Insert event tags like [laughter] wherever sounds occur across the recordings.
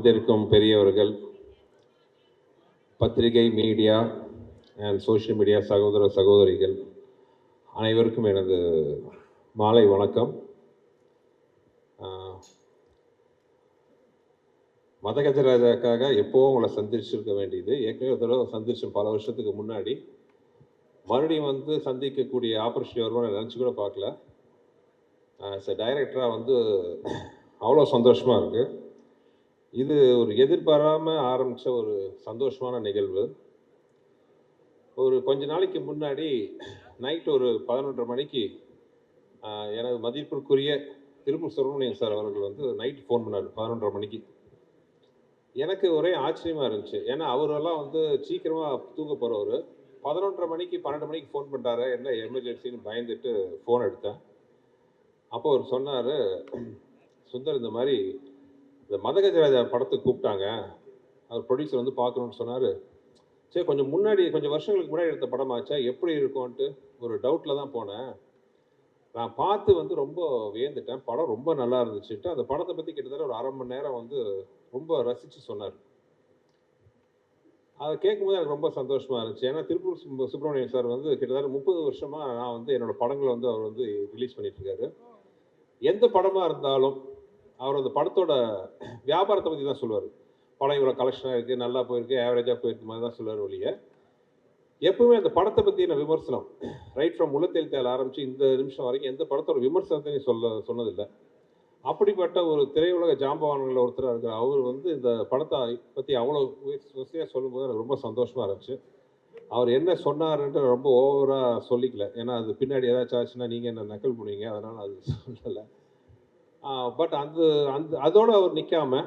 வந்திருக்கும் பெரியவர்கள். பத்திரிகை மீடியா அண்ட் சோஷியல் மீடியா சகோதர சகோதரிகள் அனைவருக்கும் எனது மாலை வணக்கம். மதகஜராஜாக்காக எப்போவும் உங்களை சந்திச்சிருக்க வேண்டியது. ஏற்கனவே ஒரு தடவை சந்திச்சோம் பல வருஷத்துக்கு முன்னாடி. மறுபடியும் வந்து சந்திக்கக்கூடிய ஆப்பர்ச்சுனிட்டி வருமா நினச்சி கூட பார்க்கல. டைரக்டராக வந்து அவ்வளோ சந்தோஷமாக இருக்குது இது ஒரு எதிர்பாராமல் ஆரம்பித்த ஒரு சந்தோஷமான நிகழ்வு. ஒரு கொஞ்ச நாளைக்கு முன்னாடி நைட் ஒரு பதினொன்றரை மணிக்கு எனது மதிப்பிற்குரிய திருப்பூர் சுப்பிரமணியன் சார் அவர்கள் வந்து நைட் ஃபோன் பண்ணார் பதினொன்றரை மணிக்கு. எனக்கு ஒரே ஆச்சரியமாக இருந்துச்சு. ஏன்னா அவரெல்லாம் வந்து சீக்கிரமாக தூங்க போகிறவர் பதினொன்றரை மணிக்கு பன்னெண்டு மணிக்கு ஃபோன் பண்ணுறாரு என்ன எமர்ஜென்சின்னு பயந்துட்டு ஃபோன் எடுத்தேன். அப்போ அவர் சொன்னார் சுந்தர் இந்த மாதிரி இந்த மதகஜராஜா படத்துக்கு கூப்பிட்டாங்க. அவர் ப்ரொடியூசர் வந்து பார்க்கணுன்னு சொன்னார். சரி கொஞ்சம் முன்னாடி கொஞ்சம் வருஷங்களுக்கு முன்னாடி எடுத்த படமாச்சா? எப்படி இருக்கும்ன்ட்டு ஒரு டவுட்டில் தான் போனேன். நான் பார்த்து வந்து ரொம்ப வியந்துட்டேன். படம் ரொம்ப நல்லா இருந்துச்சுட்டு அந்த படத்தை பற்றி கிட்டத்தட்ட ஒரு அரை மணி நேரம் வந்து ரொம்ப ரசித்து சொன்னார். அதை கேட்கும்போது எனக்கு ரொம்ப சந்தோஷமாக இருந்துச்சு. ஏன்னா திருப்பூர் சுப்~ சுப்பிரமணியன் சார் வந்து கிட்டத்தட்ட முப்பது வருஷமாக நான் வந்து என்னோடய படங்களை வந்து அவர் வந்து ரிலீஸ் பண்ணிட்டு எந்த படமாக இருந்தாலும் அவர் அந்த படத்தோட வியாபாரத்தை பற்றி தான் சொல்லுவார். படம் இவ்வளோ கலெக்ஷனாக இருக்குது நல்லா போயிருக்கு ஆவரேஜாக போயிருக்கு மாதிரி தான் சொல்லுவார் ஒழிய எப்பவுமே அந்த படத்தை பற்றின விமர்சனம்? ரைட் ஃப்ரம் முள்ளத்தெழுத்தால் ஆரம்பித்து இந்த நிமிஷம் வரைக்கும் எந்த படத்தோட விமர்சனத்தையும் சொல்ல சொன்னதில்லை. அப்படிப்பட்ட ஒரு திரையுலக ஜாம்பவான்களில் ஒருத்தராக இருக்கிற அவர் வந்து இந்த படத்தை பற்றி அவ்வளோ வசதியாக சொல்லும்போது எனக்கு ரொம்ப சந்தோஷமாக இருந்துச்சு. அவர் என்ன சொன்னார்ன்ட்டு ரொம்ப ஓவராக சொல்லிக்கல. ஏன்னா அது பின்னாடி ஏதாச்சும் ஆச்சுன்னா நீங்கள் என்ன நக்கல் பண்ணுவீங்க? அதனால் அது சொல்லலை. பட் அந்த அந்த அதோடு அவர் நிற்காம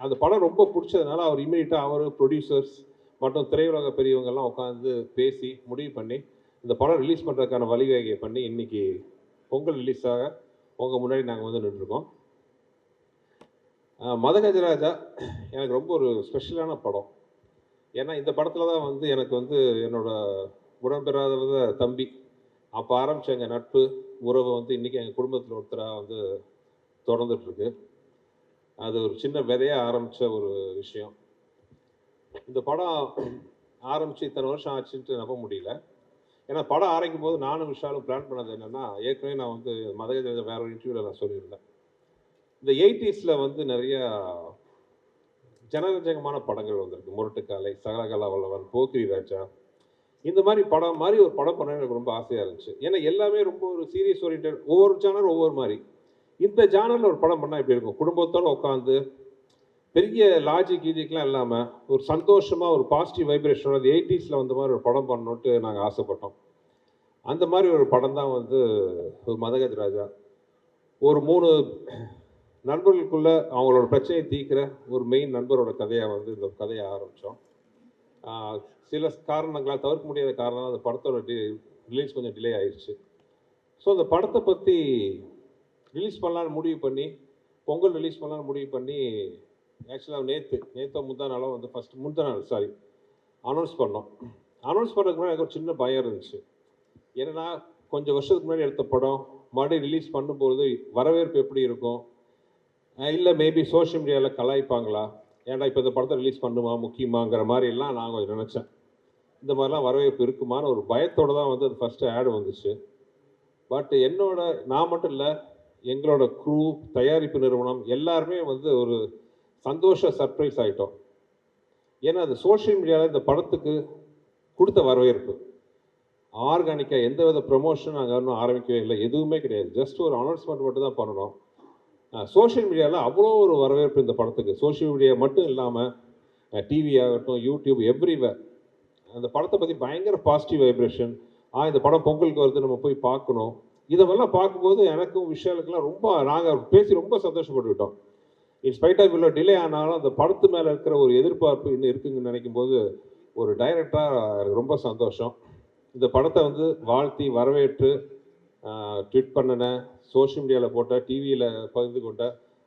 அந்த படம் ரொம்ப பிடிச்சதுனால அவர் இமீடியட்டாக அவர் ப்ரொடியூசர்ஸ் மற்றும் திரையுலக பெரியவங்கெல்லாம் உட்காந்து பேசி முடிவு பண்ணி இந்த படம் ரிலீஸ் பண்ணுறதுக்கான வழிவகையை பண்ணி இன்றைக்கி பொங்கல் ரிலீஸாக உங்கள் முன்னாடி நாங்கள் வந்து நின்றுருக்கோம். மதகஜராஜா எனக்கு ரொம்ப ஒரு ஸ்பெஷலான படம். ஏன்னா இந்த படத்தில் தான் வந்து எனக்கு வந்து என்னோட உடம்பெறாத தம்பி அப்போ ஆரம்பித்த எங்கள் நட்பு உறவு வந்து இன்றைக்கி எங்கள் குடும்பத்தில் ஒருத்தராக வந்து தொடர்ந்துட்டுருக்கு. அது ஒரு சின்ன விதையாக ஆரம்பித்த ஒரு விஷயம். இந்த படம் ஆரம்பித்து இத்தனை வருஷம் ஆச்சுன்ட்டு நம்ப முடியல. ஏன்னா படம் ஆரம்பிக்கும் போது நானும் விஷாலும் பிளான் பண்ணது என்னென்னா ஏற்கனவே நான் வந்து மதகஜ வேற ஒரு இன்டர்வியூவில் நான் சொல்லியிருந்தேன். இந்த எயிட்டிஸில் வந்து நிறையா ஜனரஞ்சகமான படங்கள் வந்திருக்கு. முரட்டுக்காலை சகலகலா வல்லவன் போக்கிரி ராஜா. இந்த மாதிரி படம் மாதிரி ஒரு படம் பண்ண எனக்கு ரொம்ப ஆசையாக இருந்துச்சு. ஏன்னா எல்லாமே ரொம்ப ஒரு சீரியஸ் ஓரியன்ட் ஒவ்வொரு சேனல் ஒவ்வொரு மாதிரி. இந்த ஜானரில் ஒரு படம் பண்ணால் இப்படி இருக்கும்? குடும்பத்தோடு உட்காந்து பெரிய லாஜிக் கீஜிக்லாம் இல்லாமல் ஒரு சந்தோஷமாக ஒரு பாசிட்டிவ் வைப்ரேஷனோட அந்த எயிட்டிஸில் வந்த மாதிரி ஒரு படம் பண்ணணுன்ட்டு நாங்கள் ஆசைப்பட்டோம். அந்த மாதிரி ஒரு படம் தான் வந்து ஒரு ராஜா. ஒரு மூணு நண்பர்களுக்குள்ளே அவங்களோட பிரச்சனையை தீர்க்கிற ஒரு மெயின் நண்பரோட கதையை வந்து இந்த கதையை ஆரம்பித்தோம் சில காரணங்களால் தவிர்க்க முடியாத காரணம் அந்த படத்தோட டி ரிலீஸ் கொஞ்சம் டிலே ஆயிடுச்சு ஸோ அந்த படத்தை பற்றி ரிலீஸ் பண்ணலான்னு முடிவு பண்ணி பொங்கல் ரிலீஸ் பண்ணலான்னு முடிவு பண்ணி ஆக்சுவலாக நேற்று நேற்று முந்தா நாளோ வந்து ஃபஸ்ட் முந்தா நாள் சாரி அனௌன்ஸ் பண்ணோம். அனௌன்ஸ் பண்ணுறதுக்கு முன்னாடி எனக்கு ஒரு சின்ன பயம் இருந்துச்சு. ஏன்னா கொஞ்சம் வருஷத்துக்கு முன்னாடி எடுத்த படம் மறுபடியும் ரிலீஸ் பண்ணும்போது வரவேற்பு எப்படி இருக்கும்? இல்லை மேபி சோஷியல் மீடியாவில் கலாய்ப்பாங்களா? ஏன்டா இப்போ இந்த படத்தை ரிலீஸ் பண்ணுமா முக்கியமாங்கிற மாதிரிலாம் நான் கொஞ்சம் நினச்சேன். இந்த மாதிரிலாம் வரவேற்பு இருக்குமான்னு ஒரு பயத்தோடு தான் வந்து அது ஃபஸ்ட்டு ஆடு வந்துச்சு. பட் என்னோட நான் மட்டும் இல்லை எங்களோட க்ரூ தயாரிப்பு நிறுவனம் எல்லாருமே வந்து ஒரு சந்தோஷ சர்ப்ரைஸ் ஆகிட்டோம் ஏன்னா அது சோஷியல் மீடியாவில் இந்த படத்துக்கு கொடுத்த வரவேற்பு. ஆர்கானிக்காக எந்த வித ப்ரொமோஷன் நாங்கள் இன்னும் ஆரம்பிக்கவே இல்லை. எதுவுமே கிடையாது. ஜஸ்ட் ஒரு அனௌன்ஸ்மெண்ட் மட்டும் தான் பண்ணணும் சோஷியல் மீடியாவில் அவ்வளோ ஒரு வரவேற்பு இந்த படத்துக்கு. சோஷியல் மீடியா மட்டும் இல்லாமல் டிவி ஆகட்டும் யூடியூப் எவ்ரிவேர் அந்த படத்தை பற்றி பயங்கர பாசிட்டிவ் வைப்ரேஷன் ஆ இந்த படம் பொங்கலுக்கு வருது நம்ம போய் பார்க்கணும். இதெல்லாம் பார்க்கும்போது எனக்கும் விஷயாலுக்கெல்லாம் ரொம்ப நாங்கள் பேசி ரொம்ப சந்தோஷப்பட்டுக்கிட்டோம். இன்ஸ்பைட் ஆஃப் இவ்வளோ டிலே ஆனாலும் அந்த படத்து மேலே இருக்கிற ஒரு எதிர்பார்ப்பு இன்னும் இருக்குங்கன்னு நினைக்கும் போது ஒரு டைரக்டராக எனக்கு ரொம்ப சந்தோஷம். இந்த படத்தை வந்து வாழ்த்தி வரவேற்று ட்வீட் பண்ணின சோஷியல் மீடியாவில் போட்ட டிவியில் பகிர்ந்து கொண்ட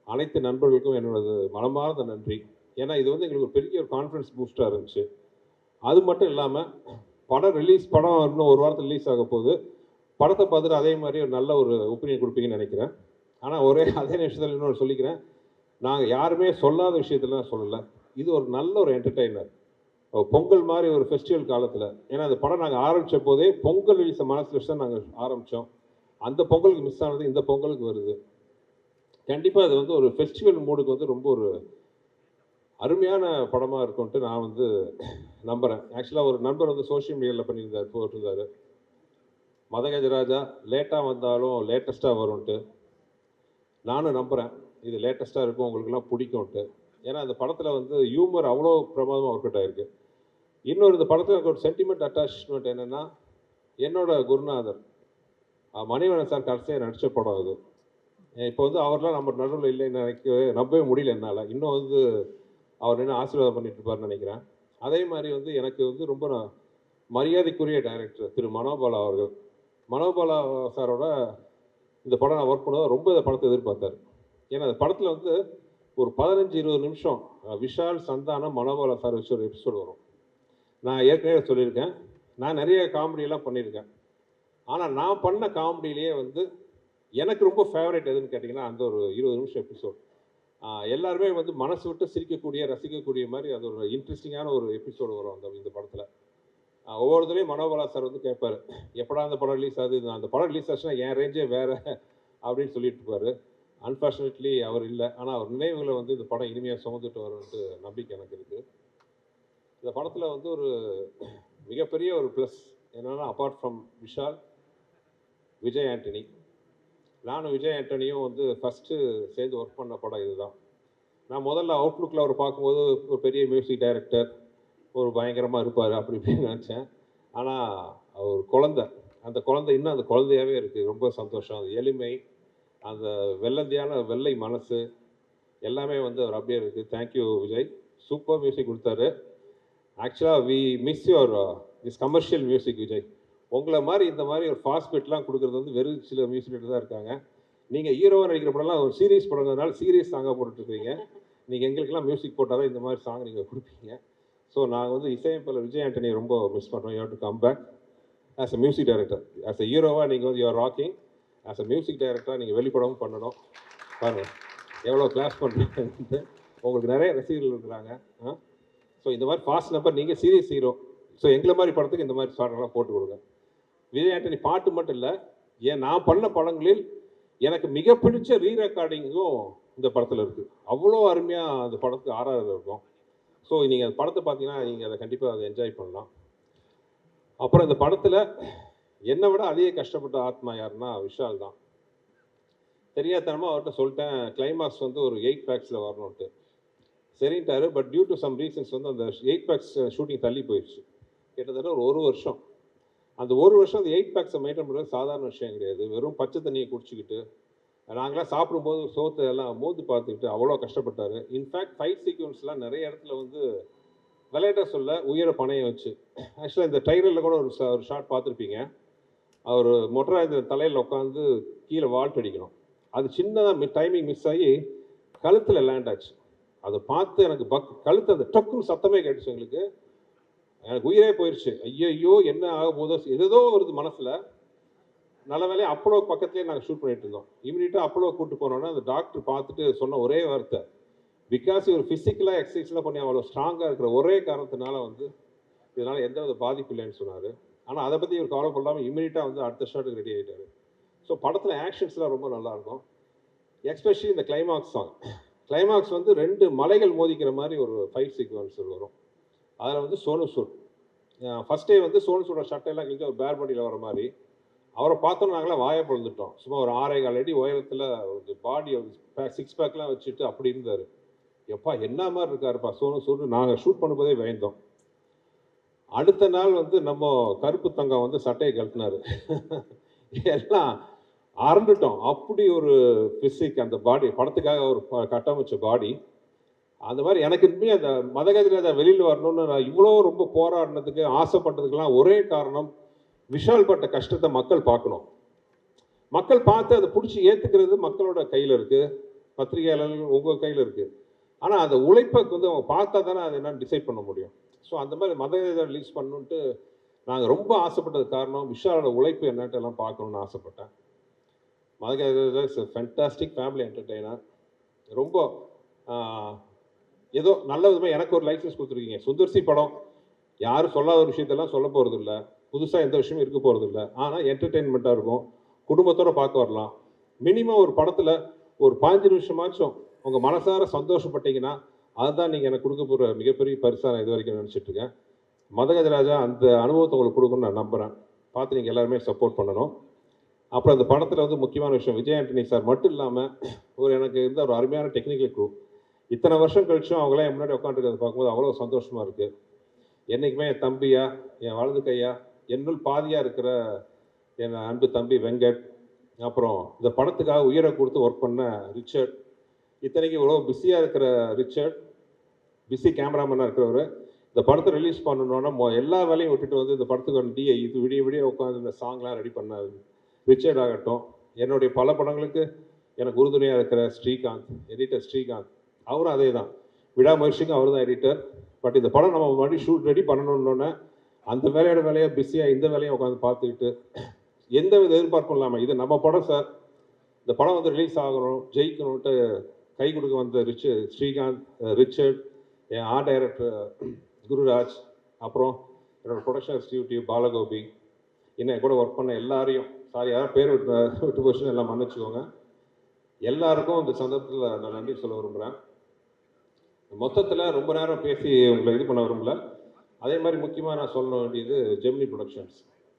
அனைத்து நண்பர்களுக்கும் என்னோடது மனமார்ந்த நன்றி. ஏன்னா இது வந்து எங்களுக்கு ஒரு பெரிய ஒரு கான்ஃபிடன்ஸ் பூஸ்டாக இருந்துச்சு. அது மட்டும் இல்லாமல் படம் ரிலீஸ் படம் இன்னும் ஒரு வாரத்தில் ரிலீஸ் ஆக போகுது படத்தை பார்த்துட்டு அதே மாதிரி ஒரு நல்ல ஒரு ஒப்பீனியன் கொடுப்பீங்கன்னு நினைக்கிறேன். ஆனால் ஒரே [laughs] அதே நிமிஷத்தில் இன்னொரு சொல்லிக்கிறேன். நாங்கள் யாருமே சொல்லாத விஷயத்தெல்லாம் சொல்லலை. இது ஒரு நல்ல ஒரு என்டர்டெய்னர் பொங்கல் மாதிரி ஒரு ஃபெஸ்டிவல் காலத்தில். ஏன்னா அந்த படம் நாங்கள் ஆரம்பித்த போதே பொங்கல் ரிலீஸை மனசில் வச்சு தான் நாங்கள் ஆரம்பித்தோம் அந்த பொங்கலுக்கு மிஸ் ஆனது இந்த பொங்கலுக்கு வருது. கண்டிப்பாக அது வந்து ஒரு ஃபெஸ்டிவல் மூடுக்கு வந்து ரொம்ப ஒரு அருமையான படமாக இருக்கும்ன்ட்டு நான் வந்து நம்புகிறேன் ஆக்சுவலாக ஒரு நண்பர் வந்து சோஷியல் மீடியாவில் பண்ணியிருந்தார் போட்டிருந்தார். மதகஜராஜா லேட்டாக வந்தாலும் லேட்டஸ்ட்டாக வரும்ன்ட்டு நானும் நம்புகிறேன் இது லேட்டஸ்ட்டாக இருக்கும் உங்களுக்குலாம் பிடிக்கும்ன்ட்டு ஏன்னா அந்த படத்தில் வந்து ஹியூமர் அவ்வளோ பிரமாதமாக ஒர்க் அவுட் ஆயிருக்கு. இன்னொரு இந்த படத்தில் எனக்கு ஒரு சென்டிமெண்ட் அட்டாச்மெண்ட் என்னென்னா என்னோட குருநாதர். மணிவண்ணன் சார் கடைசியாக நடித்த படம் அது இப்போ வந்து அவர்லாம் நம்ம நடுவில் இல்லைன்னு நினைக்கவே நம்பவே முடியல என்னால். இன்னும் வந்து அவர் என்ன ஆசீர்வாதம் பண்ணிட்டு இருப்பாருன்னு நினைக்கிறேன். அதே மாதிரி வந்து எனக்கு வந்து ரொம்ப மரியாதைக்குரிய டைரக்டர் திரு மனோபாலா அவர்கள். மனோபாலா சாரோட இந்த படம் நான் ஒர்க் பண்ணதை ரொம்ப இந்த படத்தை எதிர்பார்த்தாரு. ஏன்னா அந்த படத்தில் வந்து ஒரு பதினஞ்சு இருபது நிமிஷம் விஷால் சந்தானம் மனோபாலா சார் வச்சு ஒரு எபிசோடு வரும். நான் ஏற்கனவே சொல்லியிருக்கேன். நான் நிறைய காமெடியெல்லாம் பண்ணியிருக்கேன். ஆனால் நான் பண்ண காமெடியிலேயே வந்து எனக்கு ரொம்ப ஃபேவரட் எதுன்னு கேட்டிங்கன்னா அந்த ஒரு இருபது நிமிஷம் எபிசோட் எல்லாருமே வந்து மனசு விட்டு சிரிக்கக்கூடிய ரசிக்கக்கூடிய மாதிரி அது ஒரு இன்ட்ரெஸ்டிங்கான ஒரு எபிசோடு வரும் அந்த இந்த படத்தில். ஒவ்வொருத்தரையும் மனோபாலா சார் வந்து கேட்பார். எப்படா அந்த படம் ரிலீஸ் ஆகுது? அந்த படம் ரிலீஸ் ஆச்சுன்னா என் ரேஞ்சே வேறு அப்படின்னு சொல்லிட்டு இருப்பார். அன்ஃபார்ச்சுனேட்லி அவர் இல்லை. ஆனால் அவர் நினைவுகளை வந்து இந்த படம் இனிமையாக சுமந்துட்டு வரும்ன்ட்டு நம்பிக்கை எனக்கு இருக்குது இந்த படத்தில் வந்து ஒரு மிகப்பெரிய ஒரு ப்ளஸ் என்னென்னா அப்பார்ட் ஃப்ரம் விஷால் விஜய் ஆண்டனி. நானும் விஜய் ஆண்டனியும் வந்து ஃபஸ்ட்டு சேர்ந்து ஒர்க் பண்ண படம் இதுதான். நான் முதல்ல அவுட்லுக்கில் அவர் பார்க்கும்போது ஒரு பெரிய மியூசிக் டைரக்டர் ஒரு பயங்கரமாக இருப்பார் அப்படி இப்படின்னு [laughs] நினச்சேன். ஆனால் அவர் குழந்தை. அந்த குழந்தை இன்னும் அந்த குழந்தையாகவே இருக்குது ரொம்ப சந்தோஷம். அந்த எளிமை. அந்த வெள்ளந்தியான வெள்ளை மனசு. எல்லாமே வந்து அவர் அப்படியே இருக்குது தேங்க்யூ விஜய். சூப்பர் மியூசிக் கொடுத்தாரு. ஆக்சுவலாக we miss your this commercial music Vijay. உங்களை மாதிரி இந்த மாதிரி ஒரு ஃபாஸ்ட் பிட்லாம் கொடுக்குறது வந்து வெறும் சில மியூசிக் தான் இருக்காங்க. நீங்கள் ஹீரோவாக நடிக்கிற படம்லாம் ஒரு சீரியஸ் படங்கிறதுனால சீரியஸ் சாங்காக போட்டுட்ருக்கீங்க நீங்கள் எங்களுக்கெல்லாம் மியூசிக் போட்டால் தான் இந்த மாதிரி சாங் நீங்கள் கொடுப்பீங்க. ஸோ நாங்கள் வந்து இசையமைப்பில் விஜய் ஆண்டனி ரொம்ப மிஸ் பண்ணுறோம் you to come back as a music director as a ஹீரோவாக நீங்கள் வந்து you're rocking as a music டைரக்டராக நீங்கள் வெளிப்படவும் பண்ணணும். பாருங்கள் எவ்வளோ கிளாஸ் பண்ணுறீங்க உங்களுக்கு நிறைய ரசிகர்கள் இருக்கிறாங்க. ஸோ இந்த மாதிரி ஃபாஸ்ட் நம்பர் நீங்கள் சீரியஸ் ஹீரோ ஸோ எங்களை மாதிரி படத்துக்கு இந்த மாதிரி சாங்கெல்லாம் போட்டு கொடுங்க. விஜய் ஆண்டனி பாட்டு மட்டும் இல்லை ஏன் நான் பண்ண படங்களில் எனக்கு மிக பிடிச்ச ரீ ரெக்கார்டிங்கும் இந்த படத்தில் இருக்குது அவ்வளோ அருமையாக அந்த படத்துக்கு ஆறாவது இருக்கும். ஸோ நீங்கள் அந்த படத்தை பார்த்தீங்கன்னா நீங்கள் அதை கண்டிப்பாக அதை என்ஜாய் பண்ணலாம். அப்புறம் இந்த படத்தில் என்னை விட அதிக கஷ்டப்பட்ட ஆத்மா யாருன்னா விஷால் தான். தெரியாதனமாக அவர்கிட்ட சொல்லிட்டேன் கிளைமாக்ஸ் வந்து ஒரு எயிட் பேக்ஸில் வரணுன்ட்டு சரின்ட்டாரு but due to some reasons வந்து அந்த எயிட் பேக்ஸ் ஷூட்டிங் தள்ளி போயிடுச்சு. கிட்டத்தட்ட ஒரு ஒரு வருஷம். அந்த ஒரு வருஷம் அந்த எயிட் பேக்ஸை மெயின்டைன் பண்ணுறது சாதாரண விஷயம் கிடையாது. வெறும் பச்சை தண்ணியை குடிச்சிக்கிட்டு நாங்களாம் சாப்பிடும்போது சோத்தை எல்லாம் மோந்து பார்த்துக்கிட்டு அவ்வளோ கஷ்டப்பட்டார். இன்ஃபேக்ட் ஃபைட் சீக்வன்ஸ்லாம் நிறைய இடத்துல வந்து விளையாட்ட சொல்ல உயர பணையம் வச்சு. ஆக்சுவலாக இந்த டைரலில் கூட ஒரு ஒரு ஷாட் பார்த்துருப்பீங்க. அவர் மொட்டராஜர் தலையில் உட்காந்து கீழே வால்ட் அடிக்கணும். அது சின்னதாக டைமிங் மிஸ் ஆகி கழுத்தில் லேண்ட் ஆச்சு. அதை பார்த்து எனக்கு பக் கழுத்து அந்த டக்குன்னு சத்தமே கேட்டுச்சு எங்களுக்கு. எனக்கு உயிரே போயிடுச்சு ஐயோ என்ன ஆக போதோ எதோ வருது மனசில். நல்ல வேலையை அப்போலோ பக்கத்துலேயே நாங்கள் ஷூட் பண்ணிட்டு இருந்தோம். இமீடியட்டாக அப்போலோ கூட்டு போனோன்னா அந்த டாக்டர் பார்த்துட்டு சொன்ன ஒரே வார்த்தை. பிகாஸ் இவர் ஃபிசிக்கலாக எக்ஸசைஸ்லாம் பண்ணி அவ்வளோ ஸ்ட்ராங்காக இருக்கிற ஒரே காரணத்தினால வந்து இதனால் எந்த வித பாதிப்பு இல்லைன்னு சொன்னார். ஆனால் அதை பற்றி இவர் கவலைப்படாமல் இமீடியட்டாக வந்து அடுத்த ஷாட்டுக்கு ரெடி ஆகிட்டார் ஸோ படத்தில் ஆக்ஷன்ஸ்லாம் ரொம்ப நல்லாயிருக்கும் எக்ஸ்பெஷலி இந்த கிளைமாக்ஸ் சாங் கிளைமாக்ஸ் வந்து ரெண்டு மலைகள் மோதிக்கிற மாதிரி ஒரு ஃபைட் சீக்வன்ஸ் வரும். அதில் வந்து சோனு சூட் ஃபஸ்ட்டே வந்து சோனு சூட சட்டையெல்லாம் கிழிஞ்சு ஒரு பேர் பாடியில் வர மாதிரி. அவரை பார்த்தோம் நாங்களாம் வாயை பிறந்துட்டோம் சும்மா ஒரு ஆறே கால் அடி உயரத்தில் ஒரு பாடி சிக்ஸ் பேக்லாம் வச்சுட்டு அப்படி இருந்தார். எப்பா என்ன மாதிரி இருக்காருப்பா? சோனு சோனு நாங்கள் ஷூட் பண்ணும்போதே பயந்தோம். அடுத்த நாள் வந்து நம்ம கருப்பு தங்கம் வந்து சட்டையை கழட்டினார். எல்லாம் அறந்துட்டோம். அப்படி ஒரு ஃபிசிக் அந்த பாடி படத்துக்காக ஒரு கட்டமைச்ச பாடி அந்த மாதிரி எனக்கு இனிமே அந்த மதகதிராஜா வெளியில் வரணும்னு நான் இவ்வளோ ரொம்ப போராடினதுக்கு ஆசைப்பட்டதுக்கெல்லாம் ஒரே காரணம் விஷால் பட்ட கஷ்டத்தை மக்கள் பார்க்கணும். மக்கள் பார்த்து அதை பிடிச்சி ஏற்றுக்கிறது மக்களோட கையில் இருக்குது பத்திரிகையாளர்கள் உங்கள் கையில் இருக்குது ஆனால் அந்த உழைப்பை வந்து அவங்க பார்த்தா தானே அதை என்னன்னு டிசைட் பண்ண முடியும். ஸோ அந்த மாதிரி மத இதை ரிலீஸ் பண்ணுன்ட்டு நாங்கள் ரொம்ப ஆசைப்பட்டது காரணம் விஷாலோட உழைப்பு என்னட்டெல்லாம் எல்லாம் பார்க்கணுன்னு ஆசைப்பட்டேன். மத இஸ் ஃபென்டாஸ்டிக் ஃபேமிலி என்டர்டெய்னர் ரொம்ப ஏதோ நல்ல விதமாக எனக்கு ஒரு லைசன்ஸ் கொடுத்துருக்கீங்க. சுந்தர்சி படம். யாரும் சொல்லாத ஒரு விஷயத்தெல்லாம் சொல்ல போகிறது இல்லை புதுசாக எந்த விஷயமும் இருக்க போகிறது இல்லை ஆனால் என்டர்டெயின்மெண்ட்டாக இருக்கும். குடும்பத்தோட பார்க்க வரலாம். மினிமம் ஒரு படத்தில் ஒரு பாஞ்சு நிமிஷமாச்சும் உங்கள் மனசார சந்தோஷப்பட்டீங்கன்னா அதுதான் நீங்கள் எனக்கு கொடுக்க போகிற மிகப்பெரிய பரிசாக நான் இது வரைக்கும் நினச்சிட்ருக்கேன் மதகஜராஜா அந்த அனுபவத்தை உங்களுக்கு கொடுக்கணும்னு நான் நம்புகிறேன் பார்த்து நீங்கள் எல்லாருமே சப்போர்ட் பண்ணணும். அப்புறம் அந்த படத்தில் வந்து முக்கியமான விஷயம் விஜய் ஆண்டனி சார் மட்டும் இல்லாமல் ஒரு எனக்கு இருந்த ஒரு அருமையான டெக்னிக்கல் குரூப் இத்தனை வருஷம் கழிச்சும் அவங்களாம் என் முன்னாடி உட்காந்துருக்கிறத பார்க்கும்போது அவ்வளோ சந்தோஷமாக இருக்குது என்றைக்குமே என் தம்பியா என் வலது கையா என்னுள் பாதியாக இருக்கிற என் அன்பு தம்பி வெங்கட் அப்புறம் இந்த படத்துக்காக உயிரை கொடுத்து ஒர்க் பண்ண ரிச்சர்ட். இத்தனைக்கு இவ்வளோ பிஸியாக இருக்கிற ரிச்சர்ட் பிஸி கேமராமேனாக இருக்கிறவர். இந்த படத்தை ரிலீஸ் பண்ணணுன்னா மொ எல்லா வேலையும் விட்டுட்டு வந்து இந்த படத்துக்கு வந்து டிஏ இது விடிய விடிய உட்காந்து இந்த சாங்லாம் ரெடி பண்ணாரு. ரிச்சர்ட் ஆகட்டும். என்னுடைய பல படங்களுக்கு எனக்கு உறுதுணையாக இருக்கிற ஸ்ரீகாந்த் எடிட்டர் ஸ்ரீகாந்த். அவரும் அதே தான் விடாமுயற்சிக்கும் அவர் தான் எடிட்டர் பட் இந்த படம் நம்ம மறுபடியும் ஷூட் ரெடி பண்ணணுன்னொன்னே அந்த வேலையோட வேலையை பிஸியாக இந்த வேலையை உட்காந்து பார்த்துக்கிட்டு எந்த வித எதிர்பார்ப்பும் இல்லாமல் இது நம்ம படம் சார் இந்த படம் வந்து ரிலீஸ் ஆகணும் ஜெயிக்கணும்ட்டு கை கொடுக்க வந்த ரிச் ஸ்ரீகாந்த் ரிச்சர்ட் என் ஆர்ட் டைரக்டர் குருராஜ் அப்புறம் என்னோடய ப்ரொடக்ஷன் எக்ஸிக்யூட்டிவ் பாலகோபி என்னை கூட ஒர்க் பண்ண எல்லாரையும். சாரி யாராவது பேர் விட்டு விட்டு போச்சுன்னு எல்லாம் மன்னிச்சுக்கோங்க. எல்லாருக்கும் இந்த சந்தர்ப்பத்தில் நான் நன்றி சொல்ல விரும்புகிறேன் மொத்தத்தில் ரொம்ப நேரம் பேசி உங்களை இது பண்ண விரும்பல. அதே மாதிரி முக்கியமாக நான் சொல்ல வேண்டியது ஜெமினி ப்ரொடக்ஷன்ஸ்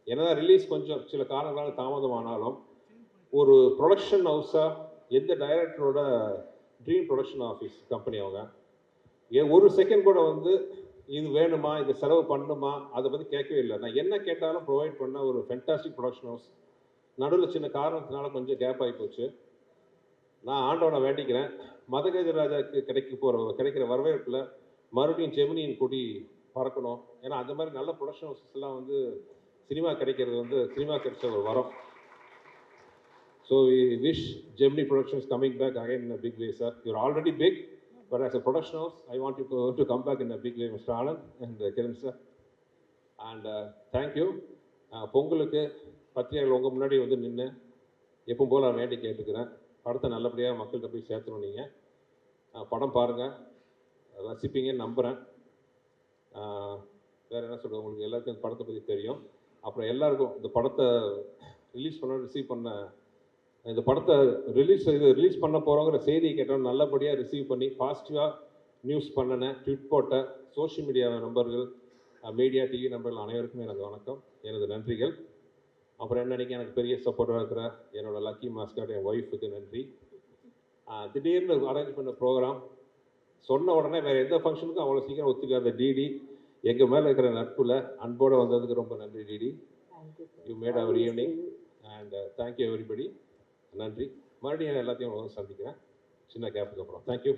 என்னதான் ரிலீஸ் கொஞ்சம் சில காரணங்களால் தாமதமானாலும் ஒரு ப்ரொடக்ஷன் ஹவுஸாக எந்த டைரக்டரோட ட்ரீம் ப்ரொடக்ஷன் ஆஃபீஸ் கம்பெனி அவங்க ஒரு செகண்ட் கூட வந்து இது வேணுமா இது செலவு பண்ணுமா அதை பற்றி கேட்கவே இல்லை. நான் என்ன கேட்டாலும் ப்ரொவைட் பண்ண ஒரு ஃபென்டாஸ்டிக் ப்ரொடக்ஷன் ஹவுஸ் நடுவில் சின்ன காரணத்தினால கொஞ்சம் கேப் ஆகி போச்சு. நான் ஆண்டவனை வேண்டிக்கிறேன். மதகஜ ராஜாவுக்கு கிடைக்க போகிற கிடைக்கிற வரவேற்பில் மறுபடியும் ஜெமினியின் கொடி பறக்கணும். ஏன்னா அந்த மாதிரி நல்ல ப்ரொடக்ஷன் ஹவுசஸ்லாம் எல்லாம் வந்து சினிமா கிடைக்கிறது வந்து சினிமா கிடைச்ச ஒரு வரம். So we wish Gemini productions coming back again in a big way sir you're already big but as a production house I want you to come back in a big way mister Anand and Kiran sir and thank you பொங்கலுக்கு பத்திரிகைகள் உங்கள் முன்னாடி வந்து நின்று எப்பவும் போல் நான் வேண்டி கேட்டுக்கிறேன். படத்தை நல்லபடியாக மக்கள்கிட்ட போய் சேர்த்துணும் நீங்கள் படம் பாருங்கள் ரசிப்பீங்கன்னு நம்புகிறேன் வேறு என்ன சொல்கிறது உங்களுக்கு எல்லாருக்கும் இந்த படத்தை பற்றி தெரியும். அப்புறம் எல்லாருக்கும் இந்த படத்தை ரிலீஸ் பண்ண ரிசீவ் பண்ண இந்த படத்தை ரிலீஸ் இது ரிலீஸ் பண்ண போகிறோங்கிற செய்தியை கேட்டோம் நல்லபடியாக ரிசீவ் பண்ணி பாசிட்டிவாக நியூஸ் பண்ணினேன் ட்விட் போட்ட சோஷியல் மீடியா நம்பர்கள் மீடியா டிவி நம்பர்கள் அனைவருக்குமே எனது வணக்கம் எனது நன்றிகள். அப்புறம் என்னன்னைக்கு எனக்கு பெரிய சப்போர்ட்டாக இருக்கிற என்னோடய லக்கி மாஸ்கட் என் ஒய்ஃபுக்கு நன்றி. திடீர்னு அரேஞ்ச் பண்ண ப்ரோக்ராம் சொன்ன உடனே வேறு எந்த ஃபங்க்ஷனுக்கும் அவ்வளோ சீக்கிரம் ஒத்துக்காத டிடி எங்கள் மேலே இருக்கிற நட்புல அன்போடு வந்ததுக்கு ரொம்ப நன்றி DD you made our evening and thank you everybody நன்றி. மறுபடியும் எல்லாத்தையும் சந்திக்கிறேன். சின்ன கேப்புக்கு அப்புறம். தேங்க்யூ